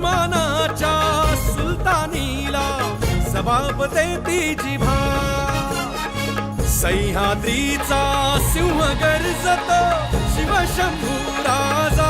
उस्मानाच्या सुलतानीला सभापते ती भा सह्याद्रीचा सिंह गर्जत शिवशंभू राजा